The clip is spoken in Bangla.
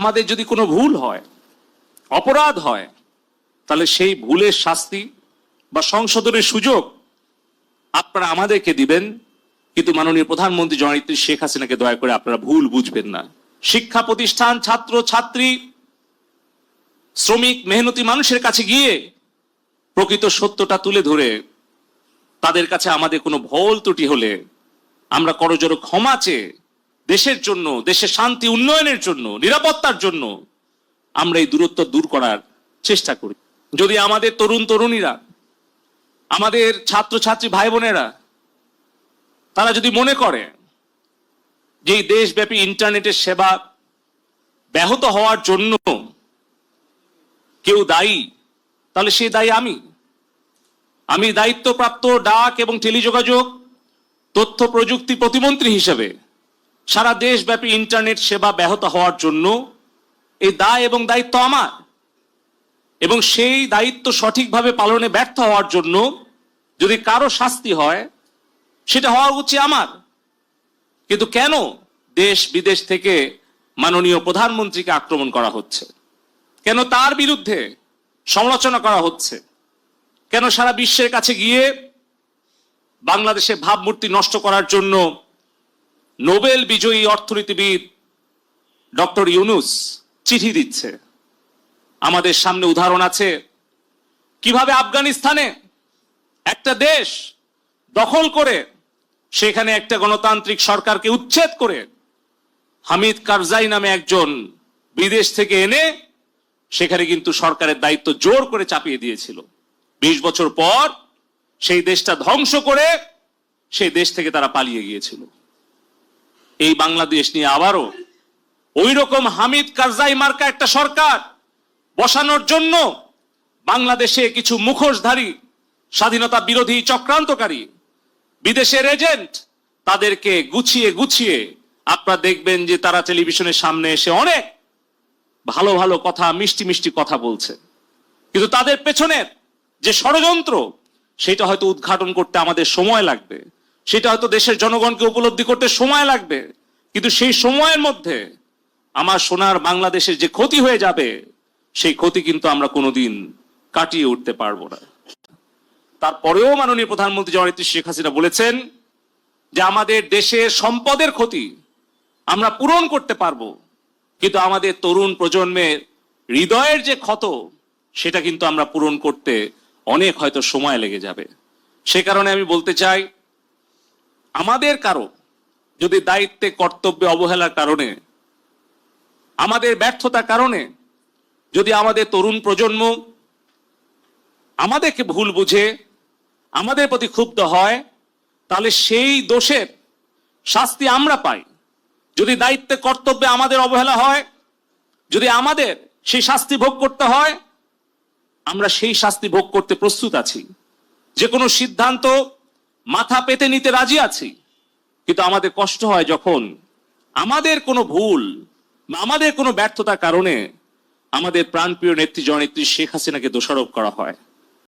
আমাদের যদি কোনো ভুল হয়, অপরাধ হয়, তাহলে সেই ভুলের শাস্তি বা সংশোধনের সুযোগ আপনারা আমাদেরকে দিবেন। কিন্তু মাননীয় প্রধানমন্ত্রী জননেত্রী শেখ হাসিনাকে দয়া করে আপনারা ভুল বুঝবেন না। শিক্ষা প্রতিষ্ঠান, ছাত্র, ছাত্রী, শ্রমিক, মেহনতি মানুষের কাছে গিয়ে প্রকৃত সত্যটা তুলে ধরে তাদের কাছে আমাদের কোনো ভুল ত্রুটি হলে আমরা করজোর ক্ষমা চেয়ে দেশের জন্য দেশের শান্তি উন্নয়নের জন্য, নিরাপত্তার জন্য আমরা এই দূরত্ব দূর করার চেষ্টা করি। যদি আমাদের তরুণ তরুণীরা, আমাদের ছাত্রছাত্রী ভাই বোনেরা তারা যদি মনে করে যে দেশব্যাপী ইন্টারনেটের সেবা ব্যাহত হওয়ার জন্য কেউ দায়ী, তাহলে সেই দায়ী আমি। আমি দায়িত্বপ্রাপ্ত ডাক এবং টেলিযোগাযোগ, তথ্য প্রযুক্তি প্রতিমন্ত্রী হিসেবে সারা দেশব্যাপী ইন্টারনেট সেবা ব্যাহত হওয়ার জন্য এই দায় এবং দায়িত্ব আমার। এবং সেই দায়িত্ব সঠিকভাবে পালনে ব্যর্থ হওয়ার জন্য যদি কারও শাস্তি হয়, সেটা হওয়া উচিত আমার। কিন্তু কেন দেশ বিদেশ থেকে মাননীয় প্রধানমন্ত্রীকে আক্রমণ করা হচ্ছে? কেন তার বিরুদ্ধে সমালোচনা করা হচ্ছে? কেন সারা বিশ্বের কাছে গিয়ে বাংলাদেশের ভাবমূর্তি নষ্ট করার জন্য নোবেল বিজয়ী অর্থনীতিবিদ ডক্টর ইউনুস চিঠি দিচ্ছে। আমাদের সামনে উদাহরণ আছে, কীভাবে আফগানিস্তানে একটা দেশ দখল করে, সেখানে একটা গণতান্ত্রিক সরকারকে উচ্ছেদ করে হামিদ কারজাই নামে একজন বিদেশ থেকে এনে সেখানে কিন্তু সরকারের দায়িত্ব জোর করে চাপিয়ে দিয়েছিল। বিশ বছর পর সেই দেশটা ধ্বংস করে সেই দেশ থেকে তারা পালিয়ে গিয়েছিল। এই বাংলাদেশ নিয়ে আবারও ওই রকম হামিদ কারজাই মার্কা একটা সরকার বসানোর জন্য বাংলাদেশে কিছু মুখোশধারী, স্বাধীনতা বিরোধী চক্রান্তকারী, বিদেশের এজেন্ট তাদেরকে গুছিয়ে গুছিয়ে আপনারা দেখবেন যে তারা টেলিভিশনের সামনে এসে অনেক ভালো ভালো কথা, মিষ্টি মিষ্টি কথা বলছে। কিন্তু তাদের পেছনের যে ষড়যন্ত্র, সেটা হয়তো উদ্ঘাটন করতে আমাদের সময় লাগবে। সেটা হয়তো দেশের জনগণকে উপলব্ধি করতে সময় লাগবে। কিন্তু সেই সময়ের মধ্যে আমার সোনার বাংলাদেশের যে ক্ষতি হয়ে যাবে, সেই ক্ষতি কিন্তু আমরা কোনোদিন কাটিয়ে উঠতে পারব না। তারপরেও মাননীয় প্রধানমন্ত্রী জননেত্রী শেখ হাসিনা বলেছেন যে আমাদের দেশের সম্পদের ক্ষতি আমরা পূরণ করতে পারব, কিন্তু আমাদের তরুণ প্রজন্মের হৃদয়ের যে ক্ষত, সেটা কিন্তু আমরা পূরণ করতে অনেক হয়তো সময় লেগে যাবে। সে কারণে আমি বলতে চাই, আমাদের কারও যদি দায়িত্বে, কর্তব্যে অবহেলার কারণে, আমাদের ব্যর্থতার কারণে, যদি আমাদের তরুণ প্রজন্ম আমাদেরকে ভুল বুঝে, আমাদের প্রতি ক্ষুব্ধ হয়, তাহলে সেই দোষের শাস্তি আমরা পাই। যদি দায়িত্বে, কর্তব্যে আমাদের অবহেলা হয়, যদি আমাদের সেই শাস্তি ভোগ করতে হয়, আমরা সেই শাস্তি ভোগ করতে প্রস্তুত আছি। যে কোনো সিদ্ধান্ত মাথা পেতে নিতে রাজি আছি। কিন্তু আমাদের কষ্ট হয় যখন আমাদের কোনো ভুল বা আমাদের কোনো ব্যর্থতার কারণে আমাদের প্রাণপ্রিয় নেত্রী জননেত্রী শেখ হাসিনাকে দোষারোপ করা হয়।